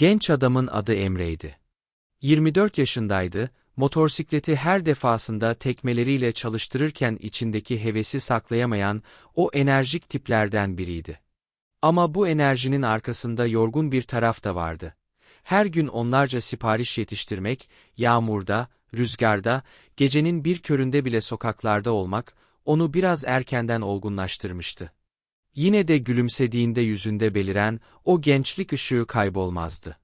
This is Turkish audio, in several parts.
Genç adamın adı Emre'ydi. 24 yaşındaydı, motosikleti her defasında tekmeleriyle çalıştırırken içindeki hevesi saklayamayan o enerjik tiplerden biriydi. Ama bu enerjinin arkasında yorgun bir taraf da vardı. Her gün onlarca sipariş yetiştirmek, yağmurda, rüzgarda, gecenin bir köründe bile sokaklarda olmak, onu biraz erkenden olgunlaştırmıştı. Yine de gülümsediğinde yüzünde beliren o gençlik ışığı kaybolmazdı.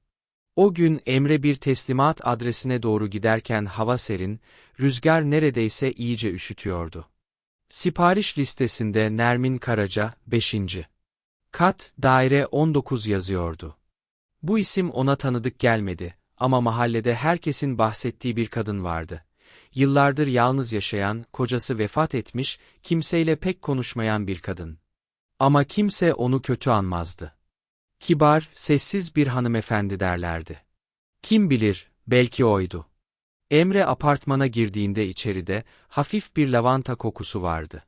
O gün Emre bir teslimat adresine doğru giderken hava serin, rüzgar neredeyse iyice üşütüyordu. Sipariş listesinde Nermin Karaca, 5. Kat, daire 19 yazıyordu. Bu isim ona tanıdık gelmedi ama mahallede herkesin bahsettiği bir kadın vardı. Yıllardır yalnız yaşayan, kocası vefat etmiş, kimseyle pek konuşmayan bir kadın. Ama kimse onu kötü anmazdı. Kibar, sessiz bir hanımefendi derlerdi. Kim bilir, belki oydu. Emre apartmana girdiğinde içeride hafif bir lavanta kokusu vardı.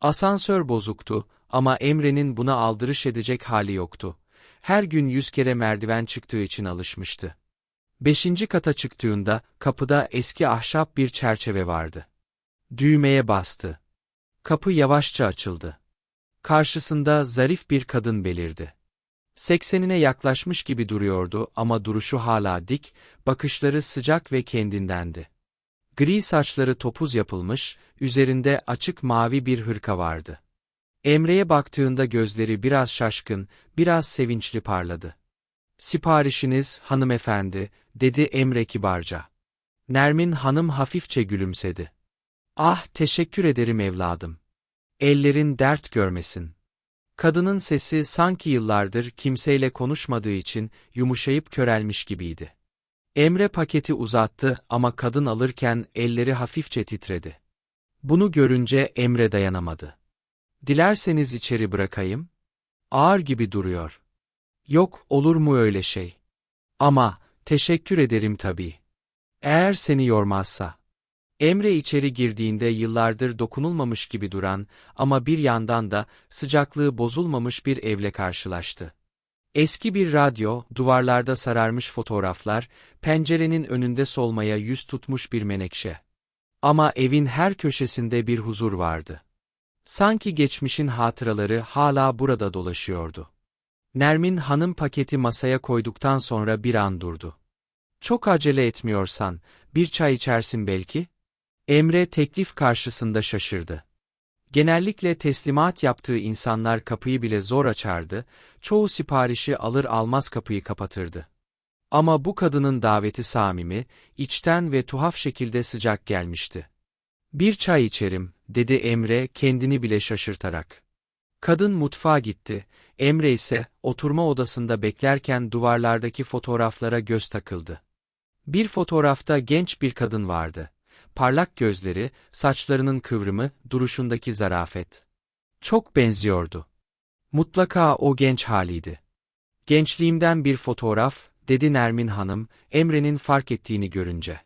Asansör bozuktu ama Emre'nin buna aldırış edecek hali yoktu. Her gün yüz kere merdiven çıktığı için alışmıştı. Beşinci kata çıktığında kapıda eski ahşap bir çerçeve vardı. Düğmeye bastı. Kapı yavaşça açıldı. Karşısında zarif bir kadın belirdi. Seksenine yaklaşmış gibi duruyordu ama duruşu hala dik, bakışları sıcak ve kendindendi. Gri saçları topuz yapılmış, üzerinde açık mavi bir hırka vardı. Emre'ye baktığında gözleri biraz şaşkın, biraz sevinçli parladı. Siparişiniz, hanımefendi, dedi Emre kibarca. Nermin hanım hafifçe gülümsedi. Ah, teşekkür ederim evladım. Ellerin dert görmesin. Kadının sesi sanki yıllardır kimseyle konuşmadığı için yumuşayıp körelmiş gibiydi. Emre paketi uzattı ama kadın alırken elleri hafifçe titredi. Bunu görünce Emre dayanamadı. Dilerseniz içeri bırakayım. Ağır gibi duruyor. Yok, olur mu öyle şey? Ama, teşekkür ederim tabii. Eğer seni yormazsa. Emre içeri girdiğinde yıllardır dokunulmamış gibi duran ama bir yandan da sıcaklığı bozulmamış bir evle karşılaştı. Eski bir radyo, duvarlarda sararmış fotoğraflar, pencerenin önünde solmaya yüz tutmuş bir menekşe. Ama evin her köşesinde bir huzur vardı. Sanki geçmişin hatıraları hala burada dolaşıyordu. Nermin hanım paketi masaya koyduktan sonra bir an durdu. Çok acele etmiyorsan, bir çay içersin belki? Emre teklif karşısında şaşırdı. Genellikle teslimat yaptığı insanlar kapıyı bile zor açardı, çoğu siparişi alır almaz kapıyı kapatırdı. Ama bu kadının daveti samimi, içten ve tuhaf şekilde sıcak gelmişti. Bir çay içerim, dedi Emre kendini bile şaşırtarak. Kadın mutfağa gitti, Emre ise oturma odasında beklerken duvarlardaki fotoğraflara göz takıldı. Bir fotoğrafta genç bir kadın vardı. Parlak gözleri, saçlarının kıvrımı, duruşundaki zarafet. Çok benziyordu. Mutlaka o genç haliydi. Gençliğimden bir fotoğraf, dedi Nermin Hanım, Emre'nin fark ettiğini görünce.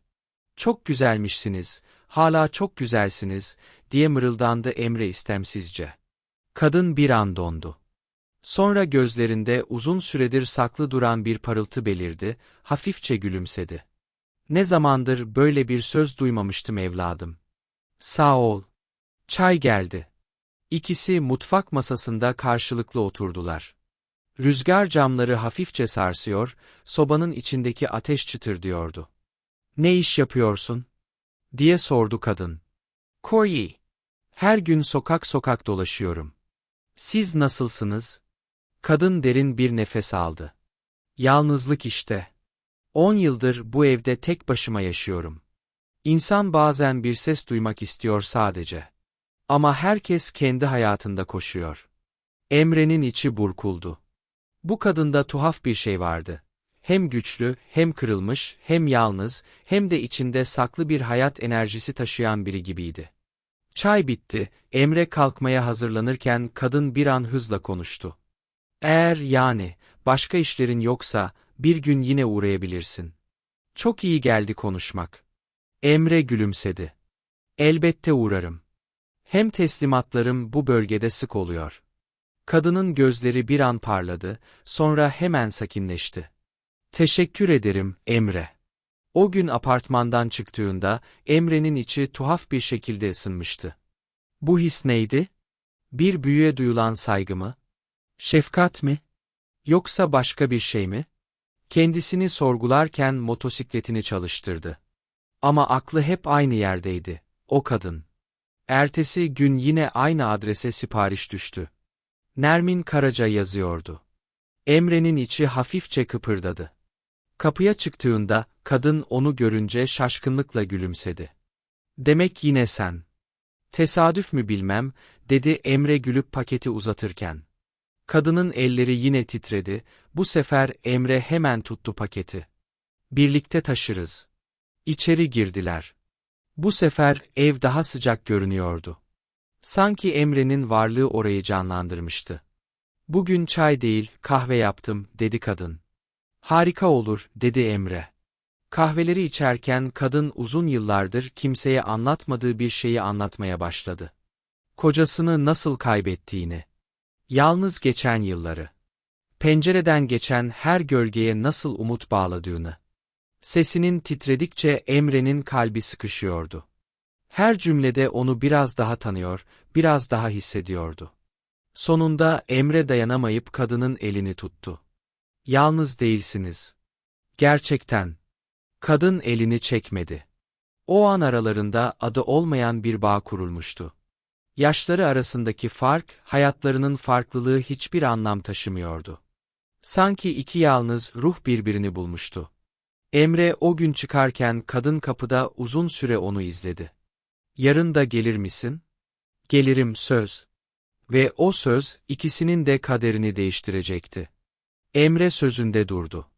Çok güzelmişsiniz, hala çok güzelsiniz, diye mırıldandı Emre istemsizce. Kadın bir an dondu. Sonra gözlerinde uzun süredir saklı duran bir parıltı belirdi, hafifçe gülümsedi. Ne zamandır böyle bir söz duymamıştım evladım. Sağ ol. Çay geldi. İkisi mutfak masasında karşılıklı oturdular. Rüzgar camları hafifçe sarsıyor, sobanın içindeki ateş çıtırdıyordu. Ne iş yapıyorsun? diye sordu kadın. Corey. Her gün sokak sokak dolaşıyorum. Siz nasılsınız? Kadın derin bir nefes aldı. Yalnızlık işte. On yıldır bu evde tek başıma yaşıyorum. İnsan bazen bir ses duymak istiyor sadece. Ama herkes kendi hayatında koşuyor. Emre'nin içi burkuldu. Bu kadında tuhaf bir şey vardı. Hem güçlü, hem kırılmış, hem yalnız, hem de içinde saklı bir hayat enerjisi taşıyan biri gibiydi. Çay bitti, Emre kalkmaya hazırlanırken kadın bir an hızla konuştu. Eğer yani, başka işlerin yoksa, bir gün yine uğrayabilirsin. Çok iyi geldi konuşmak. Emre gülümsedi. Elbette uğrarım. Hem teslimatlarım bu bölgede sık oluyor. Kadının gözleri bir an parladı, sonra hemen sakinleşti. Teşekkür ederim, Emre. O gün apartmandan çıktığında Emre'nin içi tuhaf bir şekilde ısınmıştı. Bu his neydi? Bir büyüye duyulan saygı mı? Şefkat mi? Yoksa başka bir şey mi? Kendisini sorgularken motosikletini çalıştırdı. Ama aklı hep aynı yerdeydi, o kadın. Ertesi gün yine aynı adrese sipariş düştü. Nermin Karaca yazıyordu. Emre'nin içi hafifçe kıpırdadı. Kapıya çıktığında kadın onu görünce şaşkınlıkla gülümsedi. Demek yine sen. Tesadüf mü bilmem, dedi Emre gülüp paketi uzatırken. Kadının elleri yine titredi, bu sefer Emre hemen tuttu paketi. Birlikte taşırız. İçeri girdiler. Bu sefer ev daha sıcak görünüyordu. Sanki Emre'nin varlığı orayı canlandırmıştı. Bugün çay değil, kahve yaptım, dedi kadın. Harika olur, dedi Emre. Kahveleri içerken kadın uzun yıllardır kimseye anlatmadığı bir şeyi anlatmaya başladı. Kocasını nasıl kaybettiğini. Yalnız geçen yılları. Pencereden geçen her gölgeye nasıl umut bağladığını. Sesinin titredikçe Emre'nin kalbi sıkışıyordu. Her cümlede onu biraz daha tanıyor, biraz daha hissediyordu. Sonunda Emre dayanamayıp kadının elini tuttu. Yalnız değilsiniz. Gerçekten. Kadın elini çekmedi. O an aralarında adı olmayan bir bağ kurulmuştu. Yaşları arasındaki fark, hayatlarının farklılığı hiçbir anlam taşımıyordu. Sanki iki yalnız ruh birbirini bulmuştu. Emre o gün çıkarken kadın kapıda uzun süre onu izledi. Yarın da gelir misin? Gelirim söz. Ve o söz ikisinin de kaderini değiştirecekti. Emre sözünde durdu.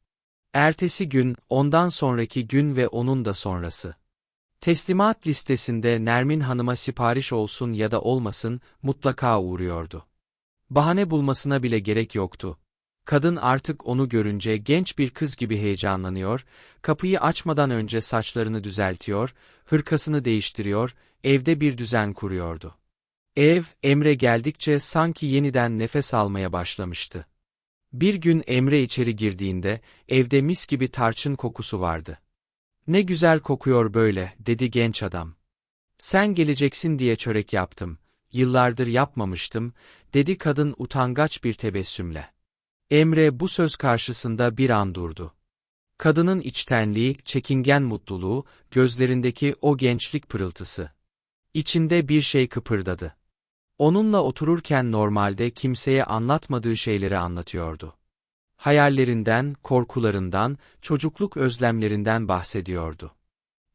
Ertesi gün, ondan sonraki gün ve onun da sonrası. Teslimat listesinde Nermin Hanım'a sipariş olsun ya da olmasın mutlaka uğruyordu. Bahane bulmasına bile gerek yoktu. Kadın artık onu görünce genç bir kız gibi heyecanlanıyor, kapıyı açmadan önce saçlarını düzeltiyor, hırkasını değiştiriyor, evde bir düzen kuruyordu. Ev, Emre geldikçe sanki yeniden nefes almaya başlamıştı. Bir gün Emre içeri girdiğinde, evde mis gibi tarçın kokusu vardı. Ne güzel kokuyor böyle, dedi genç adam. Sen geleceksin diye çörek yaptım, yıllardır yapmamıştım, dedi kadın utangaç bir tebessümle. Emre bu söz karşısında bir an durdu. Kadının içtenliği, çekingen mutluluğu, gözlerindeki o gençlik pırıltısı. İçinde bir şey kıpırdadı. Onunla otururken normalde kimseye anlatmadığı şeyleri anlatıyordu. Hayallerinden, korkularından, çocukluk özlemlerinden bahsediyordu.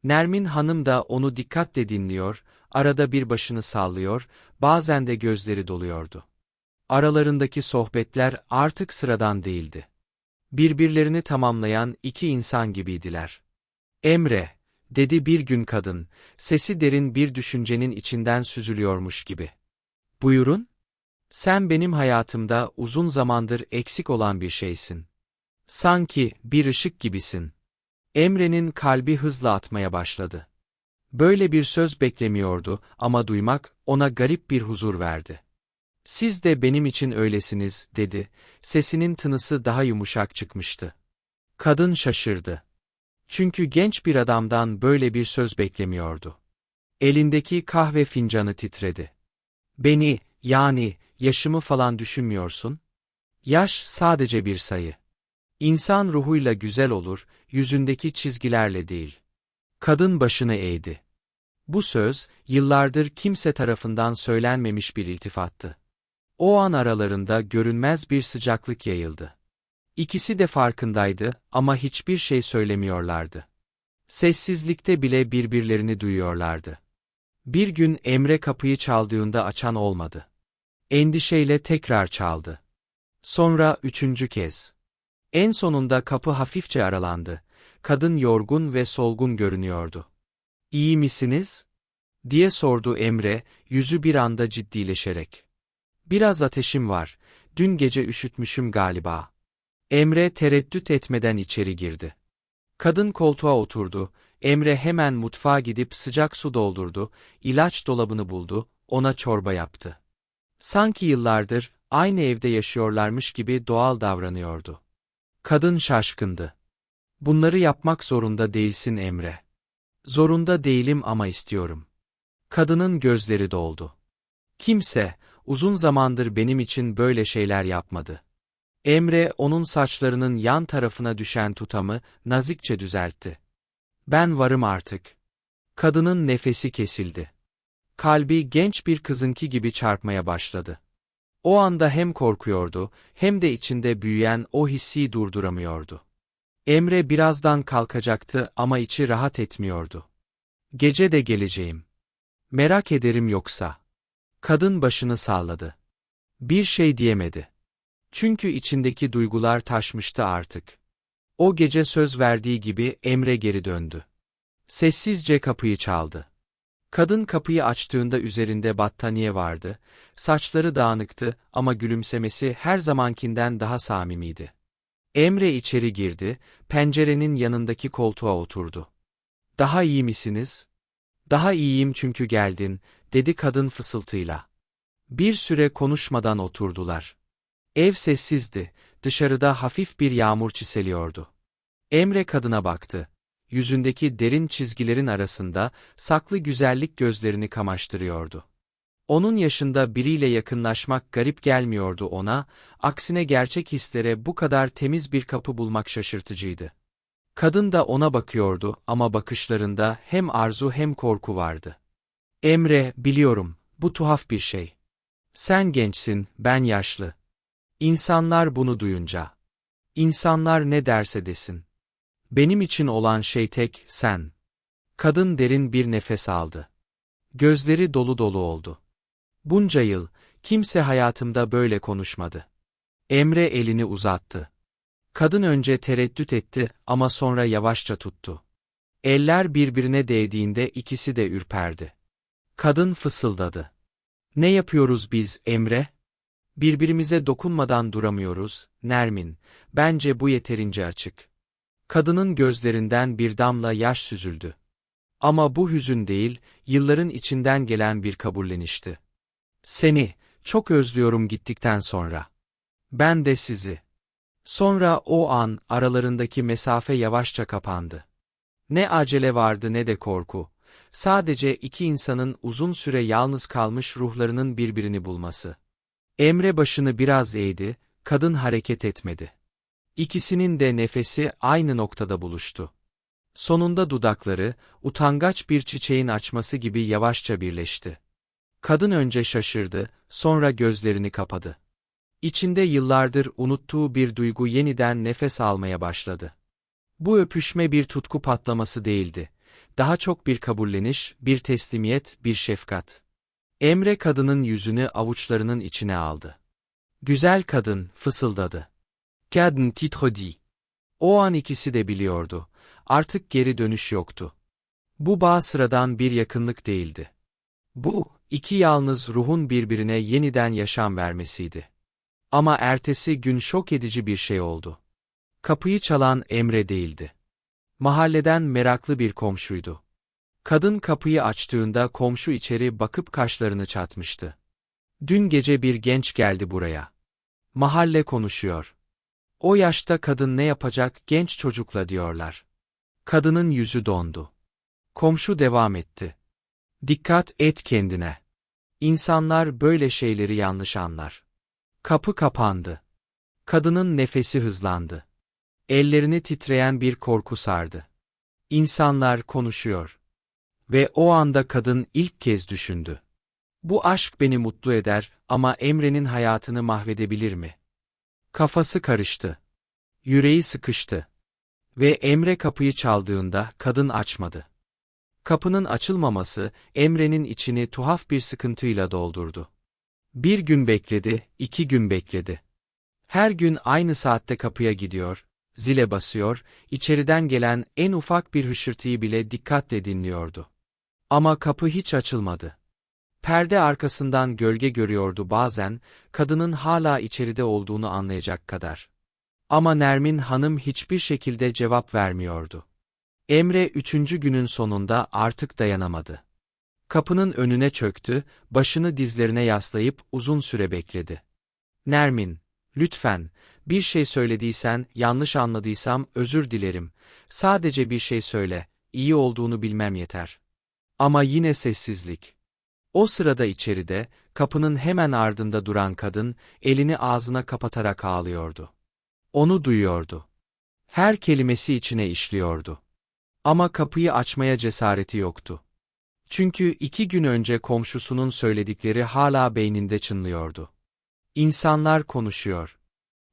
Nermin Hanım da onu dikkatle dinliyor, arada bir başını sallıyor, bazen de gözleri doluyordu. Aralarındaki sohbetler artık sıradan değildi. Birbirlerini tamamlayan iki insan gibiydiler. Emre, dedi bir gün kadın, sesi derin bir düşüncenin içinden süzülüyormuş gibi. Buyurun? Sen benim hayatımda uzun zamandır eksik olan bir şeysin. Sanki bir ışık gibisin. Emre'nin kalbi hızla atmaya başladı. Böyle bir söz beklemiyordu ama duymak ona garip bir huzur verdi. Siz de benim için öylesiniz, dedi. Sesinin tınısı daha yumuşak çıkmıştı. Kadın şaşırdı. Çünkü genç bir adamdan böyle bir söz beklemiyordu. Elindeki kahve fincanı titredi. Beni, yani, yaşımı falan düşünmüyorsun? Yaş sadece bir sayı. İnsan ruhuyla güzel olur, yüzündeki çizgilerle değil. Kadın başını eğdi. Bu söz, yıllardır kimse tarafından söylenmemiş bir iltifattı. O an aralarında görünmez bir sıcaklık yayıldı. İkisi de farkındaydı ama hiçbir şey söylemiyorlardı. Sessizlikte bile birbirlerini duyuyorlardı. Bir gün Emre kapıyı çaldığında açan olmadı. Endişeyle tekrar çaldı. Sonra üçüncü kez. En sonunda kapı hafifçe aralandı. Kadın yorgun ve solgun görünüyordu. İyi misiniz? diye sordu Emre, yüzü bir anda ciddileşerek. Biraz ateşim var, dün gece üşütmüşüm galiba. Emre tereddüt etmeden içeri girdi. Kadın koltuğa oturdu, Emre hemen mutfağa gidip sıcak su doldurdu, ilaç dolabını buldu, ona çorba yaptı. Sanki yıllardır aynı evde yaşıyorlarmış gibi doğal davranıyordu. Kadın şaşkındı. Bunları yapmak zorunda değilsin Emre. Zorunda değilim ama istiyorum. Kadının gözleri doldu. Kimse, uzun zamandır benim için böyle şeyler yapmadı. Emre, onun saçlarının yan tarafına düşen tutamı nazikçe düzeltti. Ben varım artık. Kadının nefesi kesildi. Kalbi genç bir kızınki gibi çarpmaya başladı. O anda hem korkuyordu, hem de içinde büyüyen o hissi durduramıyordu. Emre birazdan kalkacaktı ama içi rahat etmiyordu. Gece de geleceğim. Merak ederim yoksa. Kadın başını salladı. Bir şey diyemedi. Çünkü içindeki duygular taşmıştı artık. O gece söz verdiği gibi Emre geri döndü. Sessizce kapıyı çaldı. Kadın kapıyı açtığında üzerinde battaniye vardı, saçları dağınıktı ama gülümsemesi her zamankinden daha samimiydi. Emre içeri girdi, pencerenin yanındaki koltuğa oturdu. Daha iyi misiniz? Daha iyiyim çünkü geldin, dedi kadın fısıltıyla. Bir süre konuşmadan oturdular. Ev sessizdi, dışarıda hafif bir yağmur çiseliyordu. Emre kadına baktı. Yüzündeki derin çizgilerin arasında saklı güzellik gözlerini kamaştırıyordu. Onun yaşında biriyle yakınlaşmak garip gelmiyordu ona, aksine gerçek hislere bu kadar temiz bir kapı bulmak şaşırtıcıydı. Kadın da ona bakıyordu ama bakışlarında hem arzu hem korku vardı. Emre, biliyorum, bu tuhaf bir şey. Sen gençsin, ben yaşlı. İnsanlar bunu duyunca. İnsanlar ne derse desin. Benim için olan şey tek, sen. Kadın derin bir nefes aldı. Gözleri dolu dolu oldu. Bunca yıl, kimse hayatımda böyle konuşmadı. Emre elini uzattı. Kadın önce tereddüt etti ama sonra yavaşça tuttu. Eller birbirine değdiğinde ikisi de ürperdi. Kadın fısıldadı. Ne yapıyoruz biz, Emre? Birbirimize dokunmadan duramıyoruz, Nermin. Bence bu yeterince açık. Kadının gözlerinden bir damla yaş süzüldü. Ama bu hüzün değil, yılların içinden gelen bir kabullenişti. Seni, çok özlüyorum gittikten sonra. Ben de sizi. Sonra o an aralarındaki mesafe yavaşça kapandı. Ne acele vardı ne de korku. Sadece iki insanın uzun süre yalnız kalmış ruhlarının birbirini bulması. Emre başını biraz eğdi, kadın hareket etmedi. İkisinin de nefesi aynı noktada buluştu. Sonunda dudakları, utangaç bir çiçeğin açması gibi yavaşça birleşti. Kadın önce şaşırdı, sonra gözlerini kapadı. İçinde yıllardır unuttuğu bir duygu yeniden nefes almaya başladı. Bu öpüşme bir tutku patlaması değildi. Daha çok bir kabulleniş, bir teslimiyet, bir şefkat. Emre kadının yüzünü avuçlarının içine aldı. Güzel kadın, fısıldadı. Kadın titredi. O an ikisi de biliyordu. Artık geri dönüş yoktu. Bu bağ sıradan bir yakınlık değildi. Bu, iki yalnız ruhun birbirine yeniden yaşam vermesiydi. Ama ertesi gün şok edici bir şey oldu. Kapıyı çalan Emre değildi. Mahalleden meraklı bir komşuydu. Kadın kapıyı açtığında komşu içeri bakıp kaşlarını çatmıştı. Dün gece bir genç geldi buraya. Mahalle konuşuyor. O yaşta kadın ne yapacak genç çocukla diyorlar. Kadının yüzü dondu. Komşu devam etti. Dikkat et kendine. İnsanlar böyle şeyleri yanlış anlar. Kapı kapandı. Kadının nefesi hızlandı. Ellerini titreyen bir korku sardı. İnsanlar konuşuyor. Ve o anda kadın ilk kez düşündü. Bu aşk beni mutlu eder ama Emre'nin hayatını mahvedebilir mi? Kafası karıştı. Yüreği sıkıştı. Ve Emre kapıyı çaldığında kadın açmadı. Kapının açılmaması Emre'nin içini tuhaf bir sıkıntıyla doldurdu. Bir gün bekledi, iki gün bekledi. Her gün aynı saatte kapıya gidiyor, zile basıyor, içeriden gelen en ufak bir hışırtıyı bile dikkatle dinliyordu. Ama kapı hiç açılmadı. Perde arkasından gölge görüyordu bazen, kadının hala içeride olduğunu anlayacak kadar. Ama Nermin Hanım hiçbir şekilde cevap vermiyordu. Emre üçüncü günün sonunda artık dayanamadı. Kapının önüne çöktü, başını dizlerine yaslayıp uzun süre bekledi. Nermin, lütfen, Bir şey söylediysen, yanlış anladıysam özür dilerim. Sadece bir şey söyle, iyi olduğunu bilmem yeter. Ama yine sessizlik. O sırada içeride, kapının hemen ardında duran kadın, elini ağzına kapatarak ağlıyordu. Onu duyuyordu. Her kelimesi içine işliyordu. Ama kapıyı açmaya cesareti yoktu. Çünkü iki gün önce komşusunun söyledikleri hala beyninde çınlıyordu. İnsanlar konuşuyor.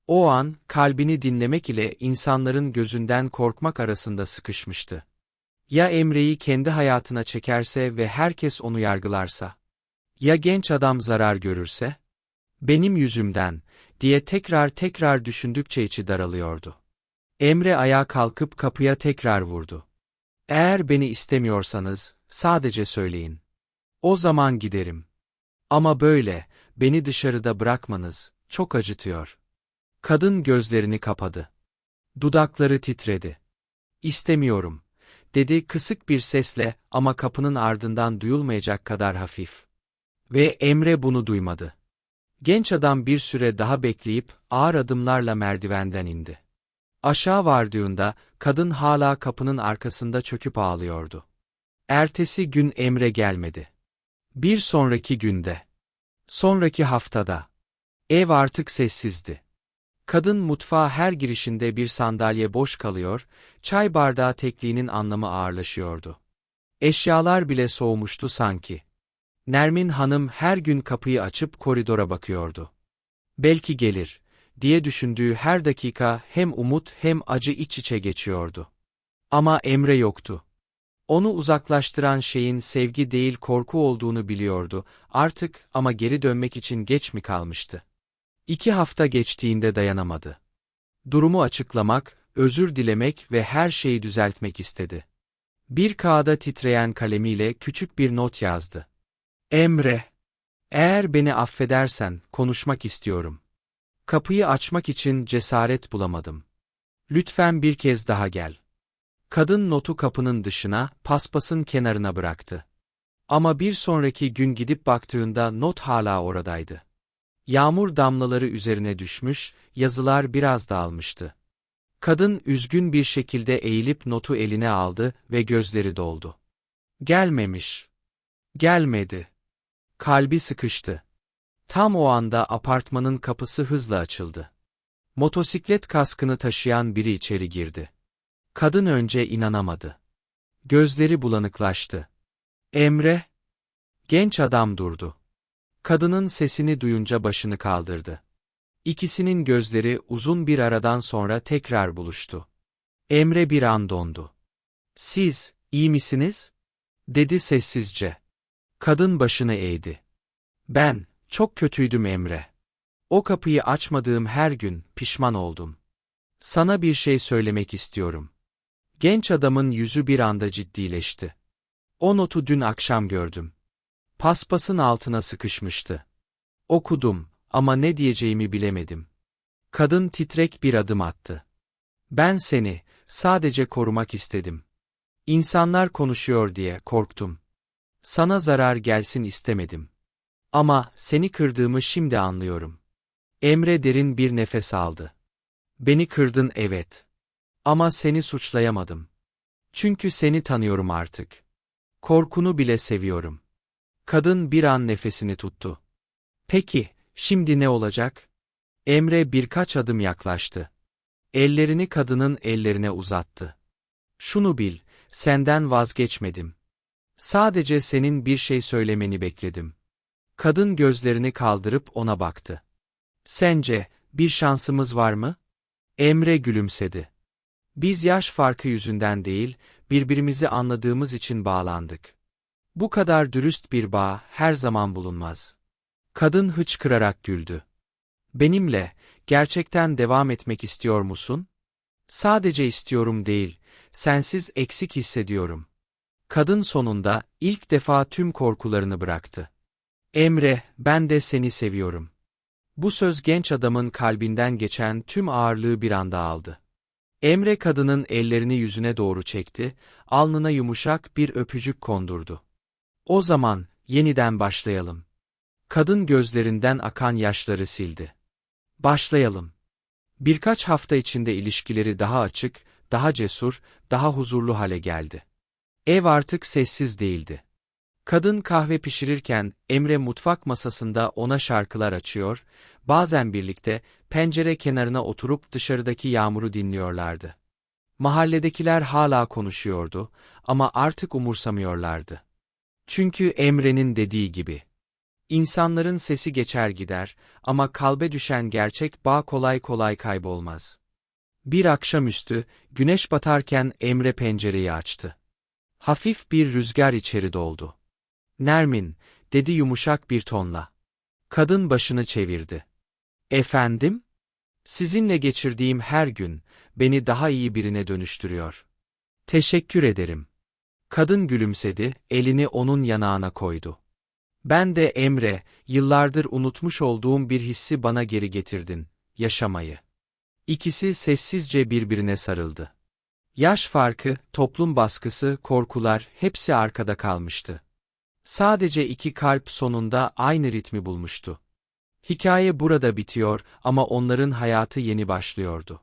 O an, kalbini dinlemek ile insanların gözünden korkmak arasında sıkışmıştı. Ya Emre'yi kendi hayatına çekerse ve herkes onu yargılarsa? Ya genç adam zarar görürse? Benim yüzümden, diye tekrar tekrar düşündükçe içi daralıyordu. Emre ayağa kalkıp kapıya tekrar vurdu. Eğer beni istemiyorsanız, sadece söyleyin. O zaman giderim. Ama böyle, beni dışarıda bırakmanız, çok acıtıyor. Kadın gözlerini kapadı. Dudakları titredi. İstemiyorum, dedi kısık bir sesle ama kapının ardından duyulmayacak kadar hafif. Ve Emre bunu duymadı. Genç adam bir süre daha bekleyip ağır adımlarla merdivenden indi. Aşağı vardığında kadın hala kapının arkasında çöküp ağlıyordu. Ertesi gün Emre gelmedi. Bir sonraki günde. Sonraki haftada. Ev artık sessizdi. Kadın mutfağa her girişinde bir sandalye boş kalıyor, çay bardağı tekliğinin anlamı ağırlaşıyordu. Eşyalar bile soğumuştu sanki. Nermin Hanım her gün kapıyı açıp koridora bakıyordu. Belki gelir, diye düşündüğü her dakika hem umut hem acı iç içe geçiyordu. Ama Emre yoktu. Onu uzaklaştıran şeyin sevgi değil korku olduğunu biliyordu, artık ama geri dönmek için geç mi kalmıştı? İki hafta geçtiğinde dayanamadı. Durumu açıklamak, özür dilemek ve her şeyi düzeltmek istedi. Bir kağıda titreyen kalemiyle küçük bir not yazdı. Emre, eğer beni affedersen konuşmak istiyorum. Kapıyı açmak için cesaret bulamadım. Lütfen bir kez daha gel. Kadın notu kapının dışına, paspasın kenarına bıraktı. Ama bir sonraki gün gidip baktığında not hala oradaydı. Yağmur damlaları üzerine düşmüş, yazılar biraz dağılmıştı. Kadın üzgün bir şekilde eğilip notu eline aldı ve gözleri doldu. Gelmemiş. Gelmedi. Kalbi sıkıştı. Tam o anda apartmanın kapısı hızla açıldı. Motosiklet kaskını taşıyan biri içeri girdi. Kadın önce inanamadı. Gözleri bulanıklaştı. Emre? Genç adam durdu. Kadının sesini duyunca başını kaldırdı. İkisinin gözleri uzun bir aradan sonra tekrar buluştu. Emre bir an dondu. Siz, iyi misiniz? dedi sessizce. Kadın başını eğdi. Ben, çok kötüydüm Emre. O kapıyı açmadığım her gün pişman oldum. Sana bir şey söylemek istiyorum. Genç adamın yüzü bir anda ciddileşti. O notu dün akşam gördüm. Paspasın altına sıkışmıştı. Okudum ama ne diyeceğimi bilemedim. Kadın titrek bir adım attı. Ben seni sadece korumak istedim. İnsanlar konuşuyor diye korktum. Sana zarar gelsin istemedim. Ama seni kırdığımı şimdi anlıyorum. Emre derin bir nefes aldı. Beni kırdın evet. Ama seni suçlayamadım. Çünkü seni tanıyorum artık. Korkunu bile seviyorum. Kadın bir an nefesini tuttu. Peki, şimdi ne olacak? Emre birkaç adım yaklaştı. Ellerini kadının ellerine uzattı. Şunu bil, senden vazgeçmedim. Sadece senin bir şey söylemeni bekledim. Kadın gözlerini kaldırıp ona baktı. Sence, bir şansımız var mı? Emre gülümsedi. Biz yaş farkı yüzünden değil, birbirimizi anladığımız için bağlandık. Bu kadar dürüst bir bağ her zaman bulunmaz. Kadın hıçkırarak güldü. Benimle, gerçekten devam etmek istiyor musun? Sadece istiyorum değil, sensiz eksik hissediyorum. Kadın sonunda, ilk defa tüm korkularını bıraktı. Emre, ben de seni seviyorum. Bu söz genç adamın kalbinden geçen tüm ağırlığı bir anda aldı. Emre kadının ellerini yüzüne doğru çekti, alnına yumuşak bir öpücük kondurdu. O zaman, yeniden başlayalım. Kadın gözlerinden akan yaşları sildi. Başlayalım. Birkaç hafta içinde ilişkileri daha açık, daha cesur, daha huzurlu hale geldi. Ev artık sessiz değildi. Kadın kahve pişirirken Emre mutfak masasında ona şarkılar açıyor, bazen birlikte pencere kenarına oturup dışarıdaki yağmuru dinliyorlardı. Mahalledekiler hala konuşuyordu ama artık umursamıyorlardı. Çünkü Emre'nin dediği gibi. İnsanların sesi geçer gider ama kalbe düşen gerçek bağ kolay kolay kaybolmaz. Bir akşamüstü, güneş batarken Emre pencereyi açtı. Hafif bir rüzgar içeri doldu. Nermin, dedi yumuşak bir tonla. Kadın başını çevirdi. Efendim? Sizinle geçirdiğim her gün, beni daha iyi birine dönüştürüyor. Teşekkür ederim. Kadın gülümsedi, elini onun yanağına koydu. Ben de Emre, yıllardır unutmuş olduğum bir hissi bana geri getirdin, yaşamayı. İkisi sessizce birbirine sarıldı. Yaş farkı, toplum baskısı, korkular hepsi arkada kalmıştı. Sadece iki kalp sonunda aynı ritmi bulmuştu. Hikaye burada bitiyor ama onların hayatı yeni başlıyordu.